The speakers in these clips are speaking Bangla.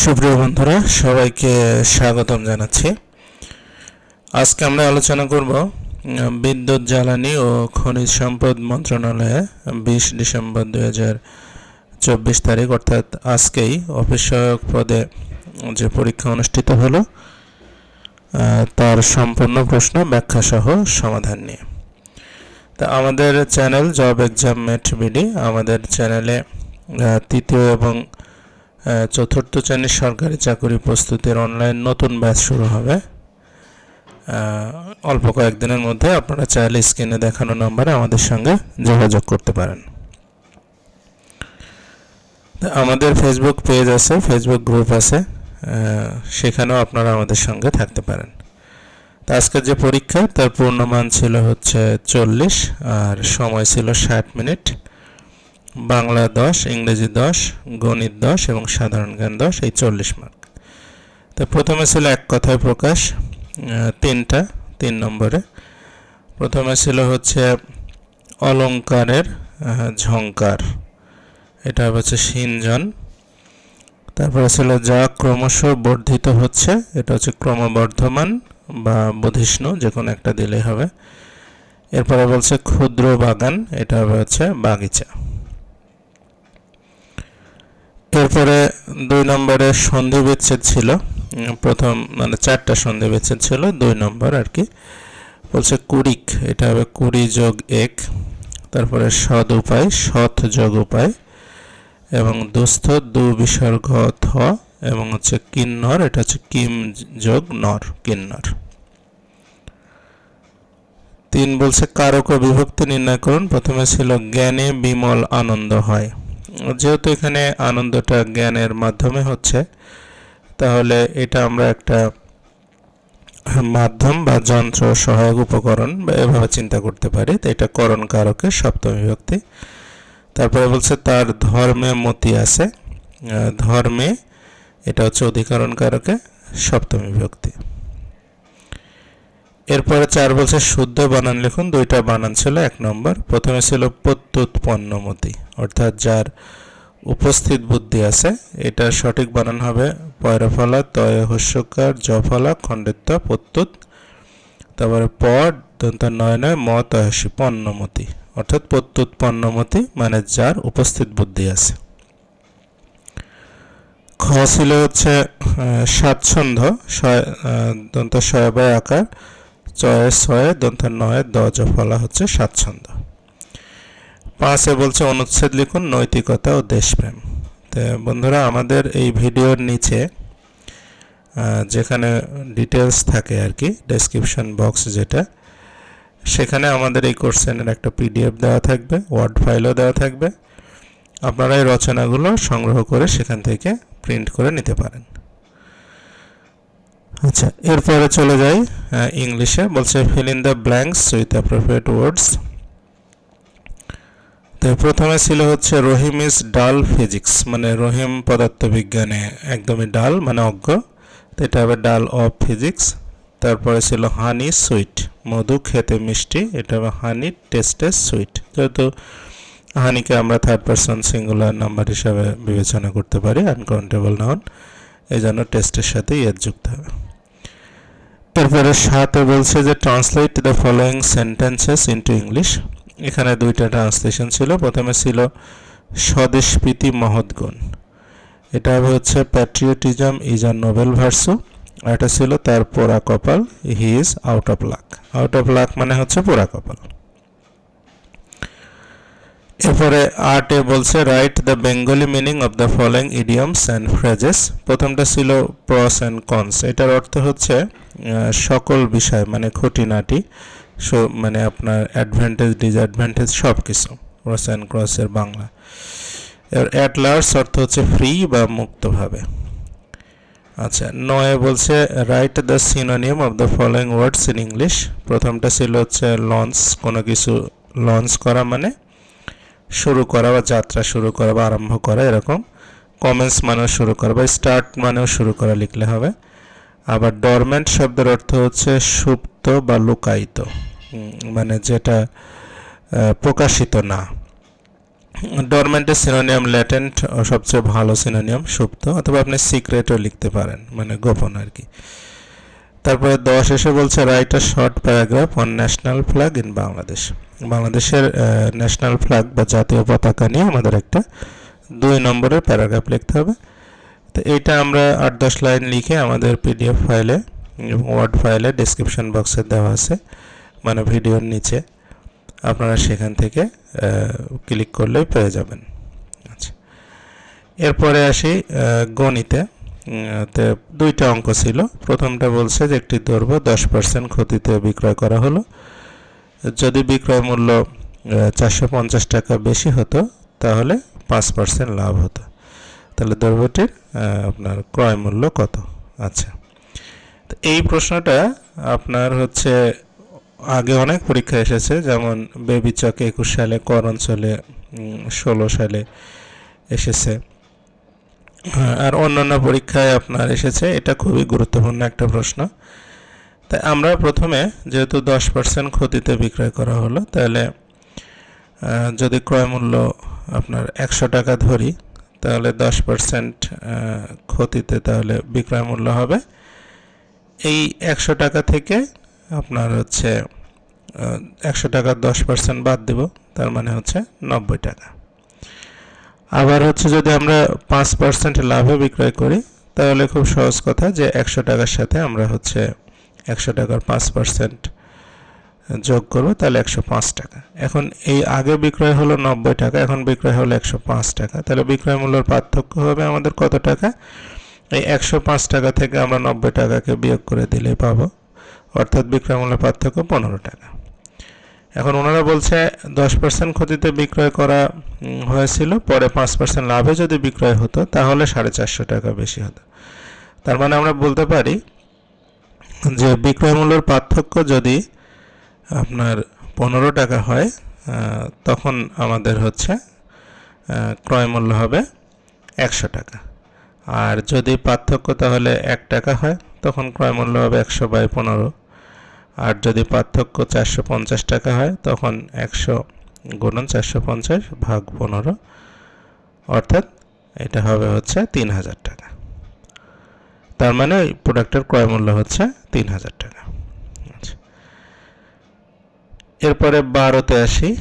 সুপ্রিয় বন্ধুরা, সবাইকে স্বাগতম জানাচ্ছি। আজকে আমরা আলোচনা করব বিদ্যুৎ জ্বালানি ও খনিজ সম্পদ মন্ত্রণালয়ে বিশ ডিসেম্বর হাজার চব্বিশ তারিখ, অর্থাৎ আজকেই অফিস সহায়ক পদে যে পরীক্ষা অনুষ্ঠিত হলো তার সম্পূর্ণ প্রশ্ন ব্যাখ্যা সহ সমাধান নিয়ে। তা আমাদের channel job exam mate BD, আমাদের চ্যানেলে তৃতীয় এবং চতুর্থ শ্রেণির সরকারি চাকরি প্রস্তুতির অনলাইন নতুন ব্যাচ শুরু হবে। অল্প কয়েকদিনের মধ্যে আপনারা চাইলে স্ক্রিনে দেখানো নম্বরে আমাদের সঙ্গে যোগাযোগ করতে পারেন। আমাদের ফেসবুক পেজ আছে ফেসবুক গ্রুপ আছে সেখানেও আপনারা আমাদের সঙ্গে থাকতে পারেন। তা আজকের যে পরীক্ষা, তার পূর্ণমান ছিল হচ্ছে চল্লিশ, আর সময় ছিল ষাট মিনিট। বাংলা দশ, ইংরেজি দশ, গণিত দশ এবং সাধারণ জ্ঞান দশ, এই চল্লিশ মার্ক তো প্রথমে ছিল এক কথায় প্রকাশ তিনটা, তিন নম্বরে। প্রথমে ছিল হচ্ছে অলঙ্কারের ঝংকার। এটা হচ্ছে সিনজন। তারপরে ছিল যা ক্রমশ বর্ধিত হচ্ছে, এটা হচ্ছে ক্রমবর্ধমান বা বধিষ্ণু যে কোনো একটা দিলেই হবে। এরপরে বলছে ক্ষুদ্র বাগান, এটা হচ্ছে বাগিচা। এরপরে দুই নম্বরে সন্ধি বিচ্ছেদ ছিল। প্রথম মানে চারটা সন্ধি বিচ্ছেদ ছিল, দুই নম্বর আর কি। বলছে কুড়িক, এটা হবে কুড়ি যোগ এক, তারপরে সদ উপায়, সৎ যোগ উপায়, এবং দুস্থ দু বিসর্গ থ, এবং হচ্ছে কিন্নর, এটা হচ্ছে কিম যোগ নর, কিন্নর। তিন বলছে কারক বিভক্তি নির্ণয় করুন, প্রথমে ছিল জ্ঞানে বিমল আনন্দ হয়। যেহেতু এখানে আনন্দটা জ্ঞানের মাধ্যমে হচ্ছে, তাহলে এটা আমরা একটা মাধ্যম বা যন্ত্র সহায়ক উপকরণ বা এভাবে চিন্তা করতে পারি। তো এটা করণ কারকের সপ্তম বিভক্তি। তারপরে বলছে তার ধর্মে মতি আছে। ধর্মে এটা হচ্ছে অধিকরণ কারকে, সপ্তম বিভক্তি। এরপরে চার বলছে শুদ্ধ বানান লিখুন, দুইটা বানান ছিল, এক নম্বর। প্রথমে ছিল প্রত্যুৎপন্নমতি, অর্থাৎ যার উপস্থিত বুদ্ধি আছে এটার সঠিক বানান হবে পয়রফলা, তয় হস্যকার, জফলা খণ্ডিত প্রত্যুৎ। তারপরে প, দন্ত নয় নয়, ম তয়সী পণ্যমতি অর্থাৎ প্রত্যুৎ পণ্যমতি মানে যার উপস্থিত বুদ্ধি আছে। খ ছিল হচ্ছে স্বাচ্ছন্দ্য দন্ত ছয় আকার চয়ে ছয়ে দন্ত নয়, দ জফলা হচ্ছে স্বাচ্ছন্দ্য পাঁচে বলছে অনুচ্ছেদ লিখুন, নৈতিকতা ও দেশপ্রেম। তো বন্ধুরা, আমাদের এই ভিডিওর নিচে যেখানে ডিটেলস থাকে আর কি ডেসক্রিপশন বক্স যেটা, সেখানে আমাদের এই কোর্সেনের একটা পিডিএফ দেওয়া থাকবে ওয়ার্ড ফাইলও দেওয়া থাকবে। আপনারা এই রচনাগুলো সংগ্রহ করে সেখান থেকে প্রিন্ট করে নিতে পারেন। আচ্ছা এরপরে চলে যাই ইংলিশে। বলছে fill in the blanks with appropriate words তো প্রথমে ছিল হচ্ছে, রহিম ইজ ডাল ফিজিক্স মানে রহিম পদার্থবিজ্ঞানে একদমই ডাল মানে অজ্ঞ। তো এটা হবে ডাল অফ ফিজিক্স তারপরে ছিল হানি সুইট মধু খেতে মিষ্টি। এটা হবে হানি টেস্টে সুইট যেহেতু হানিকে আমরা থার্ড পারসন সিঙ্গুলার নাম্বার হিসাবে বিবেচনা করতে পারি আনকাউন্টেবল নাউন এই জন্য টেস্টের সাথে এর যুক্ত হবে। তারপরে সাথে বলছে যে translate the following sentences into English এখানে দুইটা ট্রান্সলেশন ছিল। প্রথমে ছিল, স্বদেশ প্রীতি মহৎগুণ এটা হচ্ছে patriotism is a noble virtue এটা ছিল, তার পোড়া কপাল he is out of luck out of luck মানে হচ্ছে পোড়া কপাল। এরপরে আর্টে বলছে write the Bengali meaning of the following idioms and phrases প্রথমটা ছিল প্রস অ্যান্ড কনস এটার অর্থ হচ্ছে সকল বিষয় মানে খুঁটিনাটি, সো মানে আপনার অ্যাডভান্টেজ ডিসঅ্যাডভান্টেজ সব কিছু প্রস অ্যান্ড ক্রসের বাংলা। এবার অ্যাট লার্জ অর্থ হচ্ছে ফ্রি বা মুক্তভাবে। আচ্ছা নয় বলছে write the synonym of the following words in English প্রথমটা ছিল হচ্ছে লঞ্চ কোনো কিছু লঞ্চ করা মানে শুরু করা বা যাত্রা শুরু করা বা আরম্ভ করা এরকম। কমেন্স মানেও শুরু করা বা স্টার্ট মানেও শুরু করা লিখলে হবে। আবার ডরমেন্ট শব্দের অর্থ হচ্ছে সুপ্ত বা লুকায়িত। মানে যেটা প্রকাশিত না। ডরমেন্টের সিনোনিয়াম ল্যাটেন্ট সবচেয়ে ভালো সিনোনিয়াম সুপ্ত। অথবা আপনি সিক্রেটও লিখতে পারেন মানে গোপন আর কি। তারপরে দশ এসে বলছে write a short paragraph on national flag in Bangladesh বাংলাদেশের ন্যাশনাল ফ্ল্যাগ বা জাতীয় পতাকা নিয়ে আমাদের একটা দুই নম্বরের প্যারাগ্রাফ লিখতে হবে। তো এইটা আমরা আট দশ লাইন লিখে আমাদের পিডিএফ ফাইলে ওয়ার্ড ফাইলে ডিসক্রিপশন বক্সে দেওয়া আছে মানে ভিডিওর নিচে। আপনারা সেখান থেকে ক্লিক করলেই পেয়ে যাবেন। আচ্ছা। এরপরে আসি গণিতে। তে দুইটা অঙ্ক ছিল। প্রথমটা বলছে যে একটি দ্রব্য দশ পার্সেন্ট ক্ষতিতে বিক্রয় করা হলো। যদি বিক্রয় মূল্য চারশো পঞ্চাশ টাকা বেশি হতো, তাহলে পাঁচ পার্সেন্ট লাভ হতো। তাহলে দ্রব্যটির আপনার ক্রয় মূল্য কত? আচ্ছা। তো এই প্রশ্নটা আপনার হচ্ছে আগে অনেক পরীক্ষা এসেছে, যেমন বেবি চক একুশ সালে কর অঞ্চলে ষোলো সালে এসেছে। আর অন্যান্য পরীক্ষায় আপনার এসেছে, এটা খুবই গুরুত্বপূর্ণ একটা প্রশ্ন। তাই আমরা প্রথমে যেহেতু দশ পার্সেন্ট ক্ষতিতে বিক্রয় করা হলো, তাহলে যদি ক্রয় মূল্য আপনার একশো টাকা ধরি, তাহলে দশ পার্সেন্ট ক্ষতিতে তাহলে বিক্রয় মূল্য হবে। এই একশো টাকা থেকে আপনার হচ্ছে একশো টাকার দশ পার্সেন্ট বাদ দেব, তার মানে হচ্ছে নব্বই টাকা। আবার হচ্ছে যদি আমরা পাঁচ পার্সেন্ট লাভে বিক্রয় করি, তাহলে খুব সহজ কথা যে একশো টাকার সাথে আমরা হচ্ছে একশো টাকার পাঁচ পার্সেন্ট যোগ করব, তাহলে একশো পাঁচ টাকা। এখন এই আগে বিক্রয় হলো নব্বই টাকা, এখন বিক্রয় হলো একশো পাঁচ টাকা। তাহলে বিক্রয় মূল্যের পার্থক্য হবে আমাদের কত টাকা? এই একশো পাঁচ টাকা থেকে আমরা নব্বই টাকাকে বিয়োগ করে দিলেই পাবো। অর্থাৎ বিক্রয় মূল্যের পার্থক্য পনেরো টাকা। এখন ওনারা বলছে দশ পার্সেন্ট ক্ষতিতে বিক্রয় করা হয়েছিল, পরে পাঁচ পার্সেন্ট লাভে যদি বিক্রয় হতো, তাহলে সাড়ে চারশো টাকা বেশি হতো। তার মানে আমরা বলতে পারি যে বিক্রয় মূল্যের পার্থক্য যদি আপনার পনেরো টাকা হয় তখন আমাদের হচ্ছে ক্রয় মূল্য হবে একশো টাকা। আর যদি পার্থক্য তাহলে এক টাকা হয়, তখন ক্রয় মূল্য হবে একশো বাই পনেরো। আর যদি পার্থক্য চারশো পঞ্চাশ টাকা হয়, তখন একশো গুণন চারশো পঞ্চাশ ভাগ পনেরো, অর্থাৎ এটা হবে হচ্ছে তিন হাজার টাকা। তার মানে ওই প্রোডাক্টের ক্রয় মূল্য হচ্ছে তিন হাজার টাকা। আচ্ছা। এরপরে বারোতে আসি।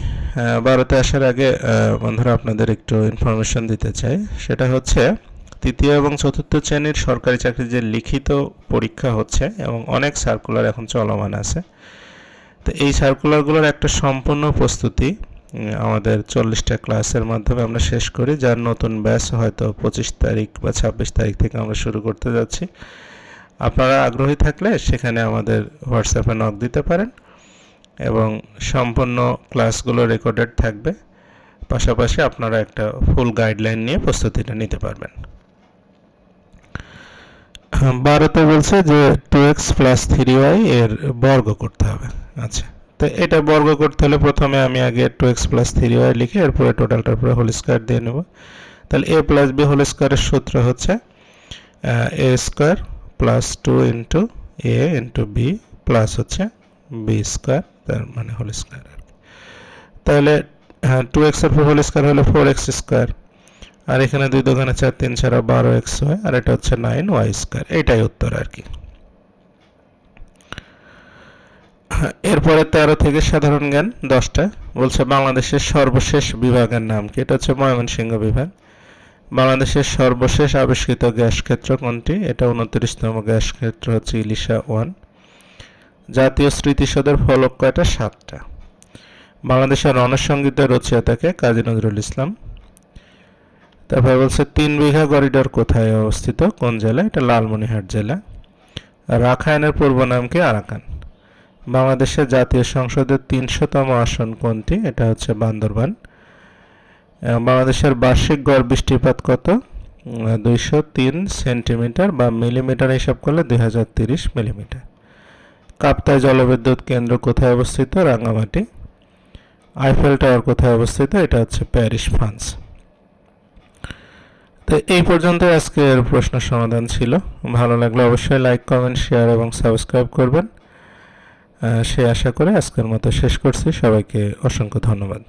বারোতে আসার আগে বন্ধুরা আপনাদের একটু ইনফরমেশন দিতে চাই। সেটা হচ্ছে তৃতীয় এবং চতুর্থ শ্রেণির সরকারি চাকরির যে লিখিত পরীক্ষা হচ্ছে এবং অনেক সার্কুলার এখন চলমান আছে। তো এই সার্কুলারগুলোর একটা সম্পূর্ণ প্রস্তুতি আমাদের চল্লিশটা ক্লাসের মাধ্যমে আমরা শেষ করি, যার নতুন ব্যাচ হয়তো পঁচিশ তারিখ বা ছাব্বিশ তারিখ থেকে আমরা শুরু করতে যাচ্ছি। আপনারা আগ্রহী থাকলে সেখানে আমাদের হোয়াটসঅ্যাপে নক দিতে পারেন এবং সম্পূর্ণ ক্লাসগুলো রেকর্ডেড থাকবে। পাশাপাশি আপনারা একটা ফুল গাইডলাইন নিয়ে প্রস্তুতিটা নিতে পারবেন। বারোতে বলছে যে two x plus three y এর বর্গ করতে হবে। আচ্ছা তো এটা বর্গ করতে হলে প্রথমে আমি আগে two x plus three y লিখে এরপরে টোটালটার পরে হোল স্কোয়ার দিয়ে নেব। তাহলে এ প্লাস বি হোল স্কোয়ারের সূত্র হচ্ছে a square plus two into a into b plus হচ্ছে বি স্কোয়ার তার মানে হোল স্কোয়ার আর তাহলে হ্যাঁ টু এক্সের হোল স্কোয়ার হলে ফোর এক্স আর এখানে দুই দোকানে চার, তিন ছাড়া বারো এক্স হয় আর এটা হচ্ছে নাইন ওয়াই স্কোয়ার। এটাই উত্তর আর কি। এরপরে তেরো থেকে সাধারণ জ্ঞান, দশটা। বলছে বাংলাদেশের সর্বশেষ বিভাগের নাম কি? এটা হচ্ছে ময়মনসিংহ বিভাগ। বাংলাদেশের সর্বশেষ আবিষ্কৃত গ্যাস ক্ষেত্র কোনটি? এটা উনত্রিশতম গ্যাস ক্ষেত্র হচ্ছে ইলিশা ওয়ান। জাতীয় স্মৃতিসৌধের ফলক কয়টা? সাতটা। বাংলাদেশের রণসঙ্গীতের রচয়িতাকে কাজী নজরুল ইসলাম তারপর বলছে, তিন বিঘা করিডোর কোথায় অবস্থিত? কোন জেলা? এটা লালমনিহাট জেলা। রাখায়নের পূর্ব নাম কি? আরাকান। বাংলাদেশের জাতীয় সংসদের তিনশোতম আসন কোনটি? এটা হচ্ছে বান্দরবান। বাংলাদেশের বার্ষিক গড় বৃষ্টিপাত কত? দুইশো তিন সেন্টিমিটার বা মিলিমিটার হিসাব করলে দুই হাজার তিরিশ মিলিমিটার। কাপ্তায় জলবিদ্যুৎ কেন্দ্র কোথায় অবস্থিত? রাঙ্গামাটি। আইফেল টাওয়ার কোথায় অবস্থিত? এটা হচ্ছে প্যারিস, ফ্রান্স। তো এই পর্যন্ত আজকের প্রশ্ন সমাধান ছিল। ভালো লাগলে অবশ্যই লাইক কমেন্ট শেয়ার এবং সাবস্ক্রাইব করবেন। সে আশা করে আজকের মতো শেষ করছি। সবাইকে অসংখ্য ধন্যবাদ।